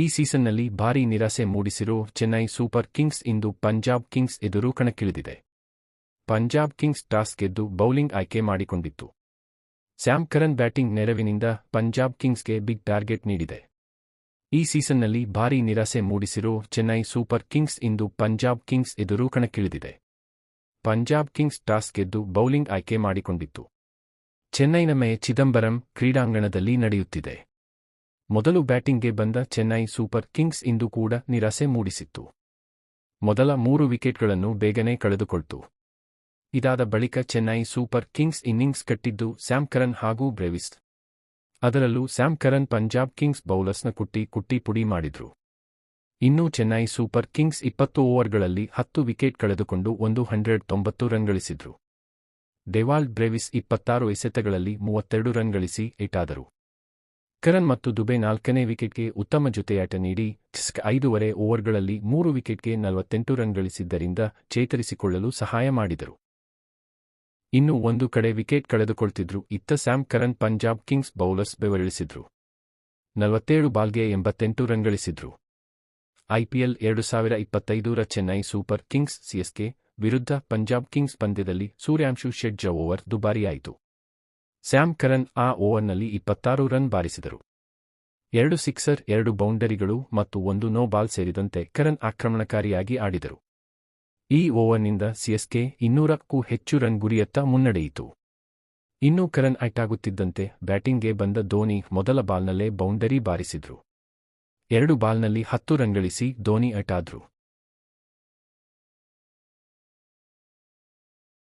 ಈ ಸೀಸನ್ನಲ್ಲಿ ಭಾರೀ ನಿರಾಸೆ ಮೂಡಿಸಿರೋ ಚೆನ್ನೈ ಸೂಪರ್ ಕಿಂಗ್ಸ್ ಇಂದು ಪಂಜಾಬ್ ಕಿಂಗ್ಸ್ ಎದುರು ಕಣಕ್ಕಿಳಿದಿದೆ. ಪಂಜಾಬ್ ಕಿಂಗ್ಸ್ ಟಾಸ್ ಗೆದ್ದು ಬೌಲಿಂಗ್ ಆಯ್ಕೆ ಮಾಡಿಕೊಂಡಿತ್ತು. ಸ್ಯಾಮ್ ಕರನ್ ಬ್ಯಾಟಿಂಗ್ ನೆರವಿನಿಂದ ಪಂಜಾಬ್ ಕಿಂಗ್ಸ್ಗೆ ಬಿಗ್ ಟಾರ್ಗೆಟ್ ನೀಡಿದೆ. ಈ ಸೀಸನ್ನಲ್ಲಿ ಭಾರೀ ನಿರಾಸೆ ಮೂಡಿಸಿರೋ ಚೆನ್ನೈ ಸೂಪರ್ ಕಿಂಗ್ಸ್ ಇಂದು ಪಂಜಾಬ್ ಕಿಂಗ್ಸ್ ಎದುರು ಕಣಕ್ಕಿಳಿದಿದೆ. ಪಂಜಾಬ್ ಕಿಂಗ್ಸ್ ಟಾಸ್ ಗೆದ್ದು ಬೌಲಿಂಗ್ ಆಯ್ಕೆ ಮಾಡಿಕೊಂಡಿತ್ತು. ಚೆನ್ನೈನ ಮೇ ಚಿದಂಬರಂ ಕ್ರೀಡಾಂಗಣದಲ್ಲಿ ನಡೆಯುತ್ತಿದೆ. ಮೊದಲು ಬ್ಯಾಟಿಂಗ್ಗೆ ಬಂದ ಚೆನ್ನೈ ಸೂಪರ್ ಕಿಂಗ್ಸ್ ಇಂದು ಕೂಡ ನಿರಾಸೆ ಮೂಡಿಸಿತ್ತು. ಮೊದಲ ಮೂರು ವಿಕೆಟ್ಗಳನ್ನು ಬೇಗನೆ ಕಳೆದುಕೊಳ್ತು. ಇದಾದ ಬಳಿಕ ಚೆನ್ನೈ ಸೂಪರ್ ಕಿಂಗ್ಸ್ ಇನ್ನಿಂಗ್ಸ್ ಕಟ್ಟಿದ್ದು ಸ್ಯಾಮ್ ಕರನ್ ಹಾಗೂ ಬ್ರೇವಿಸ್. ಅದರಲ್ಲೂ ಸ್ಯಾಮ್ ಕರನ್ ಪಂಜಾಬ್ ಕಿಂಗ್ಸ್ ಬೌಲರ್ಸ್ನ ಕುಟ್ಟಿ ಕುಟ್ಟಿ ಪುಡಿ ಮಾಡಿದ್ರು. ಇನ್ನು ಚೆನ್ನೈ ಸೂಪರ್ ಕಿಂಗ್ಸ್ ಇಪ್ಪತ್ತು ಓವರ್ಗಳಲ್ಲಿ ಹತ್ತು ವಿಕೆಟ್ ಕಳೆದುಕೊಂಡು ಒಂದು ಹಂಡ್ರೆಡ್ ತೊಂಬತ್ತು ರನ್ ಗಳಿಸಿದ್ರು. ಡೆವಾಲ್ಡ್ ಬ್ರೇವಿಸ್ ಇಪ್ಪತ್ತಾರು ಎಸೆತಗಳಲ್ಲಿ ಮೂವತ್ತೆರಡು ರನ್ ಗಳಿಸಿ ಏಟಾದರು. ಕರನ್ ಮತ್ತು ದುಬೆ ನಾಲ್ಕನೇ ವಿಕೆಟ್ಗೆ ಉತ್ತಮ ಜೊತೆಯಾಟ ನೀಡಿ, ಚಿಸ್ಕ್ ಐದೂವರೆ ಓವರ್ಗಳಲ್ಲಿ ಮೂರು ವಿಕೆಟ್ಗೆ ನಲವತ್ತೆಂಟು ರನ್ ಗಳಿಸಿದ್ದರಿಂದ ಚೇತರಿಸಿಕೊಳ್ಳಲು ಸಹಾಯ ಮಾಡಿದರು. ಇನ್ನು ಒಂದು ಕಡೆ ವಿಕೆಟ್ ಕಳೆದುಕೊಳ್ತಿದ್ರು, ಇತ್ತ Sam Curran Punjab kings bowlers ಬೆವರಿಳಿಸಿದ್ರು. ನಲವತ್ತೇಳು ಬಾಲ್ಗೆ ಎಂಬತ್ತೆಂಟು ರನ್ ಗಳಿಸಿದ್ರು. ಐಪಿಎಲ್ ಎರಡು ಸಾವಿರ ಇಪ್ಪತ್ತೈದರ ಚೆನ್ನೈ ಸೂಪರ್ ಕಿಂಗ್ಸ್ ಸಿಎಸ್ಕೆ ವಿರುದ್ಧ ಪಂಜಾಬ್ ಕಿಂಗ್ಸ್ ಪಂದ್ಯದಲ್ಲಿ ಸೂರ್ಯಾಂಶು ಶೆಡ್ಜ ಓವರ್ ದುಬಾರಿಯಾಯಿತು. ಸ್ಯಾಮ್ ಕರನ್ ಆ ಓವರ್ನಲ್ಲಿ ಇಪ್ಪತ್ತಾರು ರನ್ ಬಾರಿಸಿದರು. ಎರಡು ಸಿಕ್ಸರ್, ಎರಡು ಬೌಂಡರಿಗಳು ಮತ್ತು ಒಂದು ನೋ ಬಾಲ್ ಸೇರಿದಂತೆ ಕರನ್ ಆಕ್ರಮಣಕಾರಿಯಾಗಿ ಆಡಿದರು. ಈ ಓವರ್ನಿಂದ ಸಿಎಸ್ಕೆ ಇನ್ನೂರಕ್ಕೂ ಹೆಚ್ಚು ರನ್ ಗುರಿಯತ್ತ ಮುನ್ನಡೆಯಿತು. ಇನ್ನೂ ಕರನ್ ಔಟಾಗುತ್ತಿದ್ದಂತೆ ಬ್ಯಾಟಿಂಗ್ಗೆ ಬಂದ ಧೋನಿ ಮೊದಲ ಬಾಲ್ನಲ್ಲೇ ಬೌಂಡರಿ ಬಾರಿಸಿದ್ರು. ಎರಡು ಬಾಲ್ನಲ್ಲಿ ಹತ್ತು ರನ್ ಗಳಿಸಿ ಧೋನಿ ಔಟಾದ್ರು